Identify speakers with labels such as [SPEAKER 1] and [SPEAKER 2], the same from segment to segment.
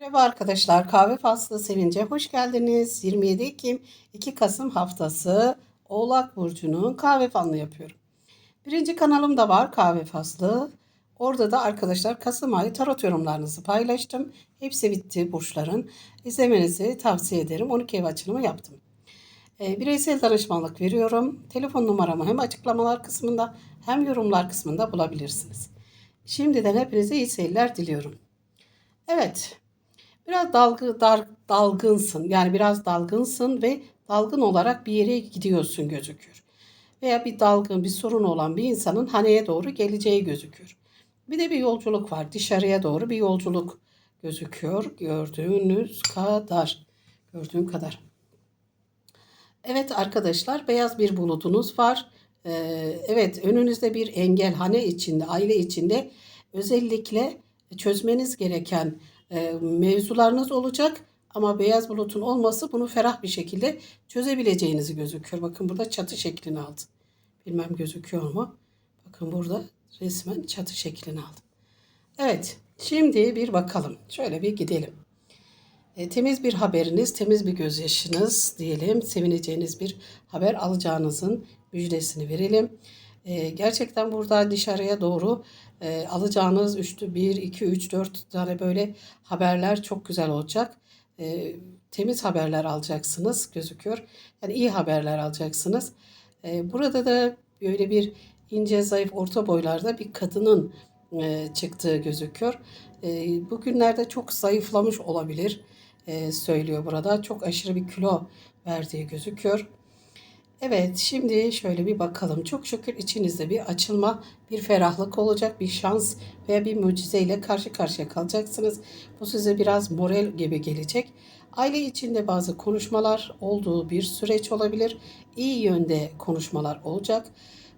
[SPEAKER 1] Merhaba arkadaşlar, Kahve Faslı Sevince hoş geldiniz. 27 Ekim 2 Kasım haftası Oğlak Burcu'nun kahve falını yapıyorum. Birinci kanalım da var Kahve Faslı. Orada da arkadaşlar Kasım ayı tarot yorumlarınızı paylaştım. Hepsi bitti burçların. İzlemenizi tavsiye ederim. 12 ev açılımı yaptım. E, bireysel danışmanlık veriyorum. Telefon numaramı hem açıklamalar kısmında hem yorumlar kısmında bulabilirsiniz. Şimdiden hepinize iyi seyirler diliyorum. Evet, Biraz dalgı, dar, dalgınsın. Yani biraz dalgınsın ve dalgın olarak bir yere gidiyorsun gözüküyor. Veya bir dalgın, bir sorun olan bir insanın haneye doğru geleceği gözüküyor. Bir de bir yolculuk var. Dışarıya doğru bir yolculuk gözüküyor. Gördüğünüz kadar. Gördüğüm kadar. Evet arkadaşlar beyaz bir bulutunuz var. Ee, evet önünüzde bir engel hane içinde, aile içinde özellikle çözmeniz gereken e, mevzularınız olacak. Ama beyaz bulutun olması bunu ferah bir şekilde çözebileceğinizi gözüküyor. Bakın burada çatı şeklini aldı. Bilmem gözüküyor mu? Bakın burada resmen çatı şeklini aldı. Evet, şimdi bir bakalım. Şöyle bir gidelim. E, temiz bir haberiniz, temiz bir gözyaşınız diyelim. Sevineceğiniz bir haber alacağınızın müjdesini verelim. E, gerçekten burada dışarıya doğru e, alacağınız 3, 1, 2, 3, 4 tane böyle haberler çok güzel olacak. E, temiz haberler alacaksınız gözüküyor. Yani iyi haberler alacaksınız. E, burada da böyle bir ince, zayıf, orta boylarda bir kadının e, çıktığı gözüküyor. E, bugünlerde çok zayıflamış olabilir e, söylüyor burada. Çok aşırı bir kilo verdiği gözüküyor. Evet, şimdi şöyle bir bakalım. Çok şükür içinizde bir açılma, bir ferahlık olacak, bir şans veya bir mucizeyle karşı karşıya kalacaksınız. Bu size biraz moral gibi gelecek. Aile içinde bazı konuşmalar olduğu bir süreç olabilir. İyi yönde konuşmalar olacak.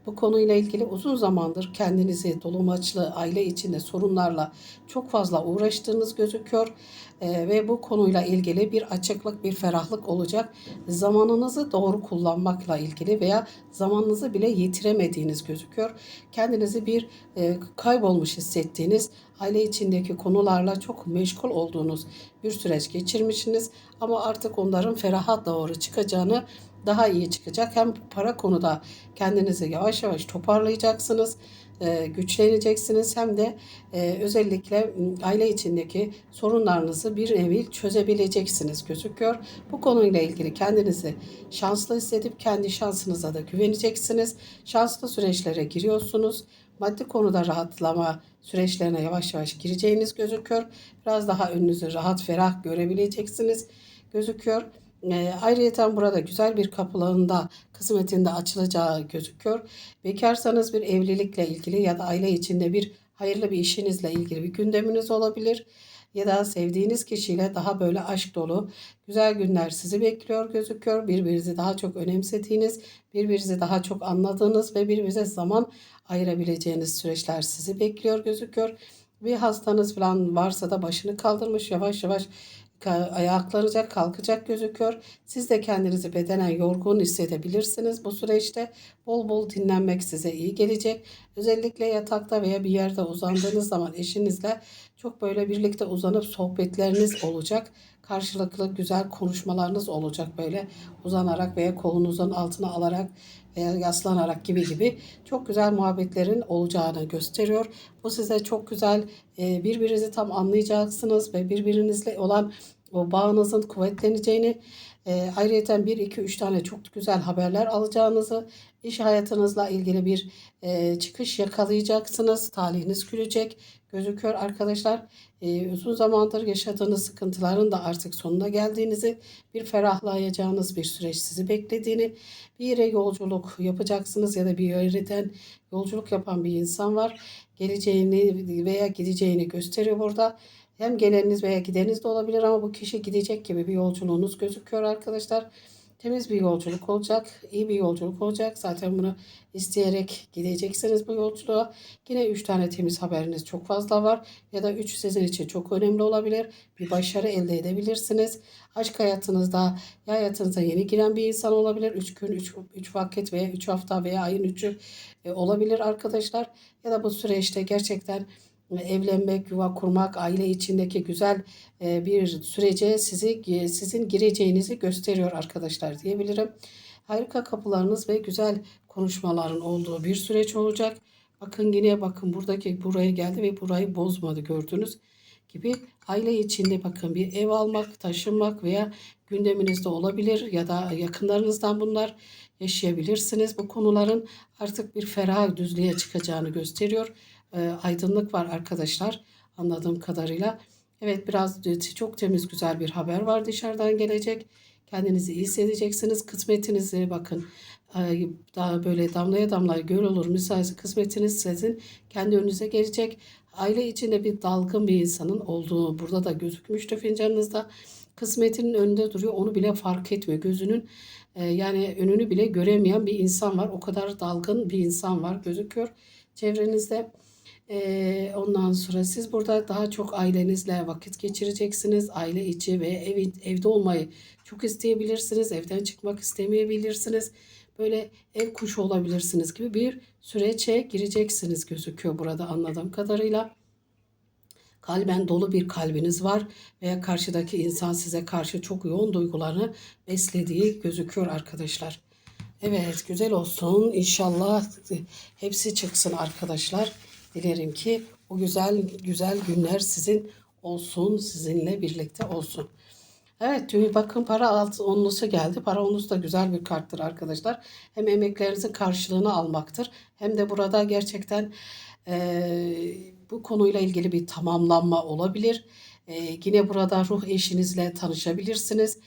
[SPEAKER 1] Bu konuyla ilgili uzun zamandır kendinizi dolumaçlı aile içinde sorunlarla çok fazla uğraştığınız gözüküyor. Ee, ve bu konuyla ilgili bir açıklık, bir ferahlık olacak. Zamanınızı doğru kullanmakla ilgili veya zamanınızı bile yitiremediğiniz gözüküyor. Kendinizi bir e, kaybolmuş hissettiğiniz, aile içindeki konularla çok meşgul olduğunuz bir süreç geçirmişsiniz. Ama artık onların feraha doğru çıkacağını daha iyi çıkacak. Hem para konuda kendinizi yavaş yavaş toparlayacaksınız, e, güçleneceksiniz. Hem de e, özellikle aile içindeki sorunlarınızı bir nevi çözebileceksiniz gözüküyor. Bu konuyla ilgili kendinizi şanslı hissedip kendi şansınıza da güveneceksiniz. Şanslı süreçlere giriyorsunuz. Maddi konuda rahatlama süreçlerine yavaş yavaş gireceğiniz gözüküyor. Biraz daha önünüzü rahat ferah görebileceksiniz gözüküyor. E, ayrıca burada güzel bir kapılarında kısmetinde açılacağı gözüküyor. Bekarsanız bir evlilikle ilgili ya da aile içinde bir hayırlı bir işinizle ilgili bir gündeminiz olabilir. Ya da sevdiğiniz kişiyle daha böyle aşk dolu güzel günler sizi bekliyor gözüküyor. Birbirinizi daha çok önemsediğiniz, birbirinizi daha çok anladığınız ve birbirinize zaman ayırabileceğiniz süreçler sizi bekliyor gözüküyor. Bir hastanız falan varsa da başını kaldırmış yavaş yavaş ayaklanacak, kalkacak gözüküyor. Siz de kendinizi bedenen yorgun hissedebilirsiniz bu süreçte. Bol bol dinlenmek size iyi gelecek. Özellikle yatakta veya bir yerde uzandığınız zaman eşinizle çok böyle birlikte uzanıp sohbetleriniz olacak. Karşılıklı güzel konuşmalarınız olacak böyle uzanarak veya kolunuzun altına alarak veya yaslanarak gibi gibi çok güzel muhabbetlerin olacağını gösteriyor. Bu size çok güzel birbirinizi tam anlayacaksınız ve birbirinizle olan o bağınızın kuvvetleneceğini, e, ayrıca 1, 2, 3 tane çok güzel haberler alacağınızı, iş hayatınızla ilgili bir e, çıkış yakalayacaksınız. Talihiniz gülecek gözüküyor arkadaşlar. E, uzun zamandır yaşadığınız sıkıntıların da artık sonuna geldiğinizi, bir ferahlayacağınız bir süreç sizi beklediğini, bir yere yolculuk yapacaksınız ya da bir yerden yolculuk yapan bir insan var. Geleceğini veya gideceğini gösteriyor burada. Hem geleniniz veya gideniniz de olabilir ama bu kişi gidecek gibi bir yolculuğunuz gözüküyor arkadaşlar. Temiz bir yolculuk olacak, iyi bir yolculuk olacak. Zaten bunu isteyerek gideceksiniz bu yolculuğa. Yine 3 tane temiz haberiniz çok fazla var. Ya da 3 sizin için çok önemli olabilir. Bir başarı elde edebilirsiniz. Aşk hayatınızda, ya hayatınıza yeni giren bir insan olabilir. 3 gün, 3, 3 vakit veya 3 hafta veya ayın 3'ü e, olabilir arkadaşlar. Ya da bu süreçte gerçekten evlenmek, yuva kurmak, aile içindeki güzel e, bir sürece sizi sizin gireceğinizi gösteriyor arkadaşlar diyebilirim. Harika kapılarınız ve güzel konuşmaların olduğu bir süreç olacak. Bakın yine bakın buradaki buraya geldi ve burayı bozmadı gördünüz gibi aile içinde bakın bir ev almak, taşınmak veya gündeminizde olabilir ya da yakınlarınızdan bunlar yaşayabilirsiniz. Bu konuların artık bir ferah düzlüğe çıkacağını gösteriyor. E, aydınlık var arkadaşlar anladığım kadarıyla. Evet biraz çok temiz güzel bir haber var dışarıdan gelecek. Kendinizi iyi hissedeceksiniz. Kısmetinizi bakın daha böyle damlaya damlaya göl olur. Müsaade kısmetiniz sizin kendi önünüze gelecek. Aile içinde bir dalgın bir insanın olduğu burada da gözükmüştü fincanınızda. Kısmetinin önünde duruyor. Onu bile fark etmiyor. Gözünün e, yani önünü bile göremeyen bir insan var. O kadar dalgın bir insan var gözüküyor çevrenizde. Ondan sonra siz burada daha çok ailenizle vakit geçireceksiniz. Aile içi ve ev, evde olmayı çok isteyebilirsiniz. Evden çıkmak istemeyebilirsiniz. Böyle ev kuşu olabilirsiniz gibi bir sürece gireceksiniz gözüküyor burada anladığım kadarıyla. Kalben dolu bir kalbiniz var veya karşıdaki insan size karşı çok yoğun duygularını beslediği gözüküyor arkadaşlar. Evet güzel olsun. İnşallah hepsi çıksın arkadaşlar. Dilerim ki o güzel güzel günler sizin olsun, sizinle birlikte olsun. Evet tüy bakın para alt onlusu geldi. Para onlusu da güzel bir karttır arkadaşlar. Hem emeklerinizin karşılığını almaktır. Hem de burada gerçekten e, bu konuyla ilgili bir tamamlanma olabilir. E, yine burada ruh eşinizle tanışabilirsiniz.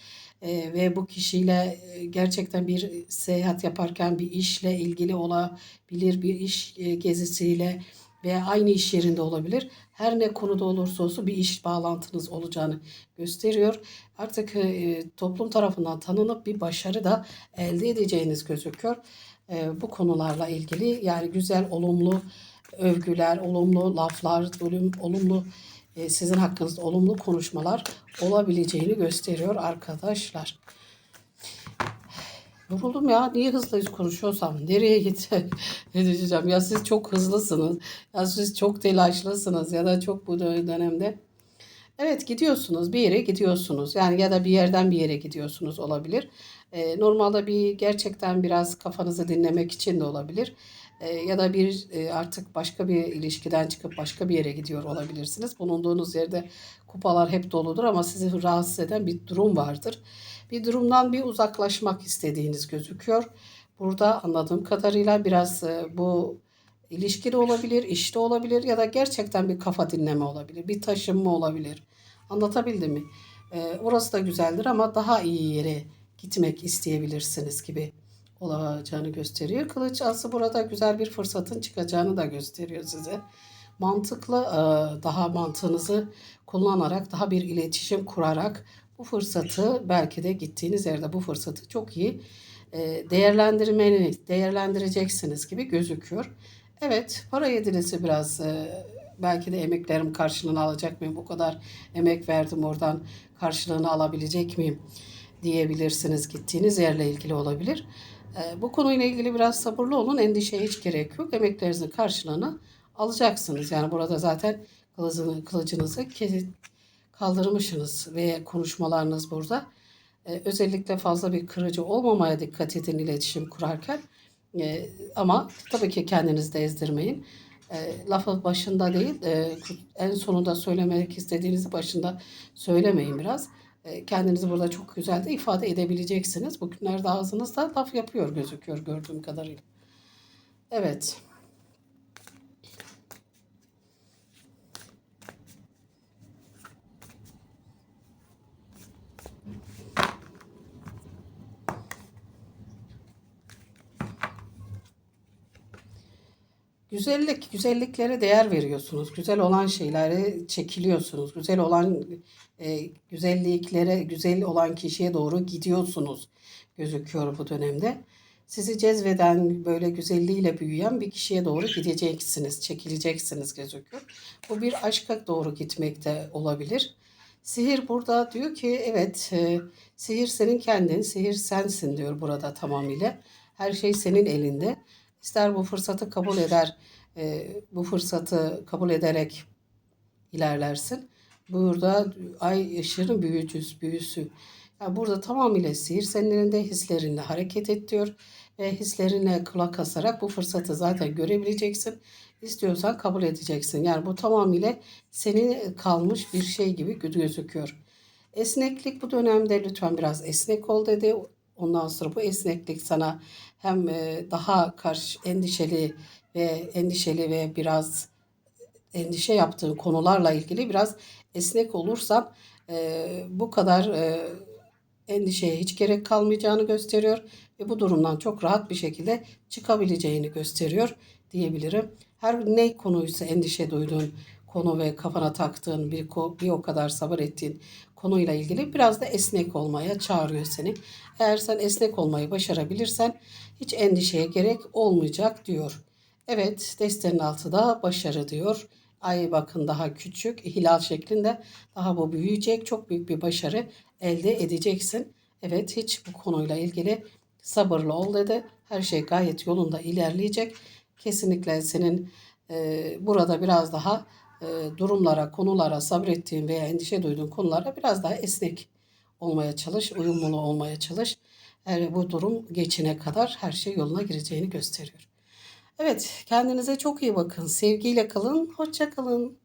[SPEAKER 1] E, ve bu kişiyle gerçekten bir seyahat yaparken bir işle ilgili olabilir. Bir iş e, gezisiyle veya aynı iş yerinde olabilir. Her ne konuda olursa olsun bir iş bağlantınız olacağını gösteriyor. Artık e, toplum tarafından tanınıp bir başarı da elde edeceğiniz gözüküyor. E, bu konularla ilgili yani güzel, olumlu övgüler, olumlu laflar, olum, olumlu e, sizin hakkınızda olumlu konuşmalar olabileceğini gösteriyor arkadaşlar. Yoruldum ya. Niye hızlı konuşuyorsam? Nereye diyeceğim? Ya siz çok hızlısınız. Ya siz çok telaşlısınız. Ya da çok bu dönemde. Evet gidiyorsunuz. Bir yere gidiyorsunuz. Yani ya da bir yerden bir yere gidiyorsunuz olabilir. Ee, normalde bir gerçekten biraz kafanızı dinlemek için de olabilir. Ee, ya da bir e, artık başka bir ilişkiden çıkıp başka bir yere gidiyor olabilirsiniz. Bulunduğunuz yerde kupalar hep doludur ama sizi rahatsız eden bir durum vardır bir durumdan bir uzaklaşmak istediğiniz gözüküyor. Burada anladığım kadarıyla biraz e, bu ilişki de olabilir, işte olabilir ya da gerçekten bir kafa dinleme olabilir, bir taşınma olabilir. Anlatabildim mi? Ee, orası da güzeldir ama daha iyi yere gitmek isteyebilirsiniz gibi olacağını gösteriyor. Kılıç ası burada güzel bir fırsatın çıkacağını da gösteriyor size. Mantıklı, e, daha mantığınızı kullanarak, daha bir iletişim kurarak bu fırsatı belki de gittiğiniz yerde bu fırsatı çok iyi e, değerlendirmeni değerlendireceksiniz gibi gözüküyor. Evet para yedilisi biraz e, belki de emeklerim karşılığını alacak mıyım? Bu kadar emek verdim oradan karşılığını alabilecek miyim? diyebilirsiniz. Gittiğiniz yerle ilgili olabilir. E, bu konuyla ilgili biraz sabırlı olun. Endişeye hiç gerek yok. Emeklerinizin karşılığını alacaksınız. Yani burada zaten kılıcını, kılıcınızı kaldırmışsınız ve konuşmalarınız burada. Ee, özellikle fazla bir kırıcı olmamaya dikkat edin iletişim kurarken. Ee, ama tabii ki kendinizi de ezdirmeyin. E, lafı başında değil, e, en sonunda söylemek istediğinizi başında söylemeyin biraz. E, kendinizi burada çok güzel de ifade edebileceksiniz. Bugünlerde ağzınızda laf yapıyor gözüküyor gördüğüm kadarıyla. Evet. Güzellik, güzelliklere değer veriyorsunuz. Güzel olan şeylere çekiliyorsunuz. Güzel olan e, güzelliklere, güzel olan kişiye doğru gidiyorsunuz gözüküyor bu dönemde. Sizi cezbeden, böyle güzelliğiyle büyüyen bir kişiye doğru gideceksiniz, çekileceksiniz gözüküyor. Bu bir aşka doğru gitmekte olabilir. Sihir burada diyor ki evet e, sihir senin kendin, sihir sensin diyor burada tamamıyla. Her şey senin elinde. İster bu fırsatı kabul eder, e, bu fırsatı kabul ederek ilerlersin. Burada ay ışığının büyücüsü, büyüsü. Yani burada tamamıyla sihir senin elinde hislerinle hareket et diyor. Ve hislerine kulak asarak bu fırsatı zaten görebileceksin. İstiyorsan kabul edeceksin. Yani bu tamamıyla senin kalmış bir şey gibi gözüküyor. Esneklik bu dönemde lütfen biraz esnek ol dedi. Ondan sonra bu esneklik sana hem e, daha karşı endişeli ve endişeli ve biraz endişe yaptığın konularla ilgili biraz esnek olursan e, bu kadar e, endişeye hiç gerek kalmayacağını gösteriyor ve bu durumdan çok rahat bir şekilde çıkabileceğini gösteriyor diyebilirim. Her ne konuysa endişe duyduğun konu ve kafana taktığın bir, bir o kadar sabır ettiğin konuyla ilgili biraz da esnek olmaya çağırıyor seni. Eğer sen esnek olmayı başarabilirsen hiç endişeye gerek olmayacak diyor. Evet destenin altı da başarı diyor. Ay bakın daha küçük hilal şeklinde daha bu büyüyecek çok büyük bir başarı elde edeceksin. Evet hiç bu konuyla ilgili sabırlı ol dedi. Her şey gayet yolunda ilerleyecek. Kesinlikle senin e, burada biraz daha durumlara, konulara sabrettiğin veya endişe duyduğun konulara biraz daha esnek olmaya çalış, uyumlu olmaya çalış. Eğer bu durum geçine kadar her şey yoluna gireceğini gösteriyor. Evet, kendinize çok iyi bakın. Sevgiyle kalın, hoşça kalın.